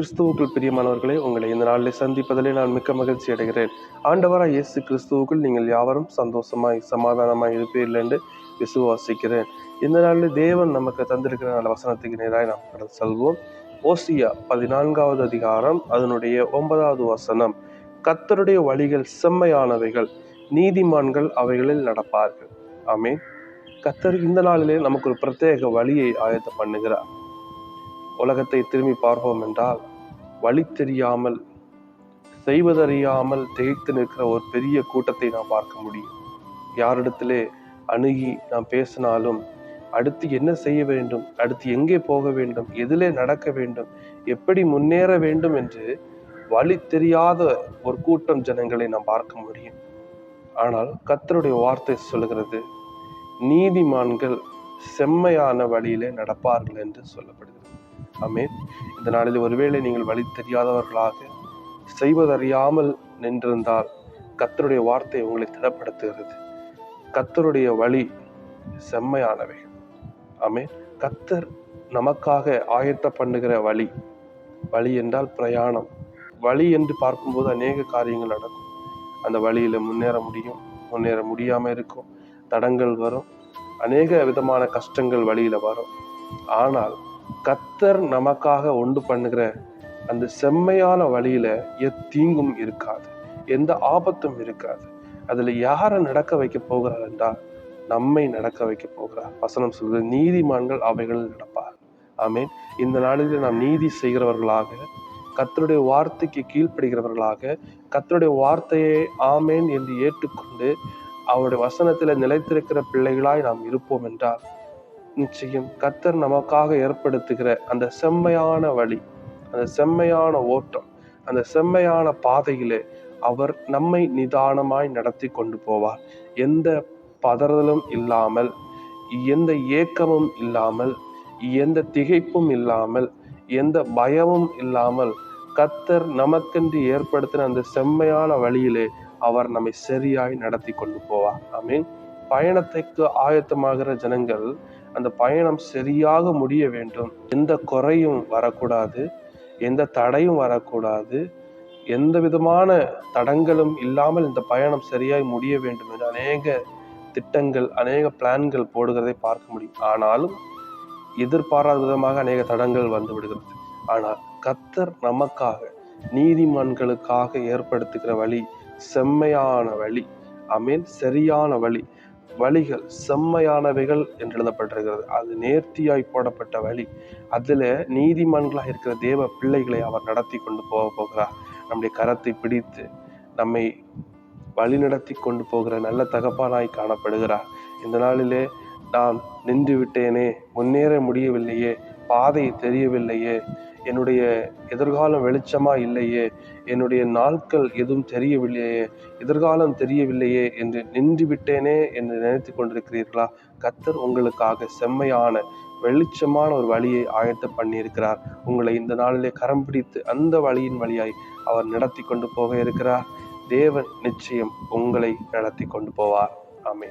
கிறிஸ்துவுக்குள் பிரியமானவர்களே உங்களை இந்த நாளில் சந்திப்பதிலே நான் மிக்க மகிழ்ச்சி அடைகிறேன். ஆண்டவராக இயேசு கிறிஸ்துவுக்குள் நீங்கள் யாவரும் சந்தோஷமாய் சமாதானமாய் இருப்பீர்கள் என்று விசுவாசிக்கிறேன். இந்த நாளில் தேவன் நமக்கு தந்திருக்கிற நல்ல வசனத்துக்கு நேராக நாம் கடந்து செல்வோம். ஓசியா பதினான்காவது அதிகாரம் அதனுடைய ஒன்பதாவது வசனம். கத்தருடைய வழிகள் செம்மையானவைகள் நீதிமான்கள் அவைகளில் நடப்பார்கள். ஆமீன். கத்தர் இந்த நாளிலே நமக்கு ஒரு பிரத்யேக வழியை ஆயத்தம் பண்ணுகிறார். உலகத்தை திரும்பி பார்ப்போம் என்றால் வழி தெரியாமல் செய்வதறியாமல் திகைத்து நிற்கிற ஒரு பெரிய கூட்டத்தை நாம் பார்க்க முடியும். யாரிடத்திலே அணுகி நாம் பேசினாலும் அடுத்து என்ன செய்ய வேண்டும் அடுத்து எங்கே போக வேண்டும் எதிலே நடக்க வேண்டும் எப்படி முன்னேற வேண்டும் என்று வழி தெரியாத ஒரு கூட்டம் ஜனங்களை நாம் பார்க்க முடியும். ஆனால் கத்தருடைய வார்த்தை சொல்லுகிறது நீதிமான்கள் செம்மையான வழியிலே நடப்பார்கள் என்று சொல்லப்படுகிறது. அமேன் இந்த நாளில் ஒருவேளை நீங்கள் வழி தெரியாதவர்களாக செய்வதறியாமல் நின்றிருந்தால் கத்தருடைய வார்த்தை உங்களை திடப்படுத்துகிறது. கத்தருடைய வழி செம்மையானவை. அமே கத்தர் நமக்காக ஆயத்த பண்ணுகிற வழி. வழி என்றால் பிரயாணம். வழி என்று பார்க்கும்போது அநேக காரியங்கள் நடக்கும். அந்த வழியில் முன்னேற முடியும் முன்னேற முடியாமல் இருக்கும். தடங்கள் வரும். அநேக விதமான கஷ்டங்கள் வழியில் வரும். ஆனால் கத்தர் நமக்காக ஒன்று பண்ணுகிற அந்த செம்மையான வழியில எத்தீங்கும் இருக்காது எந்த ஆபத்தும் இருக்காது. அதுல யாரை நடக்க வைக்க போகிறார் என்றால் நம்மை நடக்க வைக்க போகிறார். வசனம் சொல்கிறது நீதிமான்கள் அவைகளில் நடப்பார் ஆமீன். இந்த நாளில் நாம் நீதி செய்கிறவர்களாக கத்தருடைய வார்த்தைக்கு கீழ்ப்படுகிறவர்களாக கத்தருடைய வார்த்தையை ஆமேன் என்று ஏற்றுக்கொண்டு அவருடைய வசனத்தில் நிலைத்திருக்கிற பிள்ளைகளாய் நாம் இருப்போம் என்றால் நிச்சயம் கத்தர் நமக்காக ஏற்படுத்துகிற அந்த செம்மையான வழி அந்த செம்மையான ஓட்டம் அந்த செம்மையான பாதையிலே அவர் நம்மை நிதானமாய் நடத்தி கொண்டு போவார். எந்த பதறலும் இல்லாமல் எந்த ஏக்கமும் இல்லாமல் எந்த திகைப்பும் இல்லாமல் எந்த பயமும் இல்லாமல் கத்தர் நமக்கென்று ஏற்படுத்தின அந்த செம்மையான வழியிலே அவர் நம்மை சரியாய் நடத்தி கொண்டு போவார். ஐ மீன் பயணத்துக்கு ஆயத்தமாகிற ஜனங்கள் அந்த பயணம் சரியாக முடிய வேண்டும். எந்த குறையும் வரக்கூடாது. எந்த தடையும் வரக்கூடாது. எந்த விதமான தடங்களும் இல்லாமல் இந்த பயணம் சரியாய் முடிய வேண்டும் என்று அநேக திட்டங்கள் அநேக பிளான்கள் போடுகிறதை பார்க்க முடியும். ஆனாலும் எதிர்பாராத விதமாக அநேக தடங்கள் வந்து விடுகிறது. ஆனால் கத்தர் நமக்காக நீதிமன்களுக்காக ஏற்படுத்துகிற வழி செம்மையான வழி அமீன் சரியான வழி வழிகள் செம்மையானவைகள் என்று எழுதப்பட்டிருக்கிறது. அது நேர்த்தியாய் போடப்பட்ட வழி. அதில் நீதிமன்களாக இருக்கிற தேவ பிள்ளைகளை அவர் நடத்தி கொண்டு போக போகிறார். நம்முடைய கரத்தை பிடித்து நம்மை வழிநடத்தி கொண்டு போகிற நல்ல தகப்பானாய் காணப்படுகிறார். இந்த நாளிலே நான் நின்று விட்டேனே முன்னேற முடியவில்லையே பாதை தெரியவில்லையே என்னுடைய எதிர்காலம் வெளிச்சமா இல்லையே என்னுடைய நாட்கள் எதுவும் தெரியவில்லையே எதிர்காலம் தெரியவில்லையே என்று நின்று விட்டேனே என்று நினைத்து கொண்டிருக்கிறீர்களா? கத்தர் உங்களுக்காக செம்மையான வெளிச்சமான ஒரு வழியை ஆயத்த பண்ணியிருக்கிறார். உங்களை இந்த நாளிலே கரம் பிடித்து அந்த வழியின் வழியாய் அவர் நடத்தி கொண்டு போக இருக்கிறார். தேவன் நிச்சயம் உங்களை நடத்தி கொண்டு போவார். ஆமே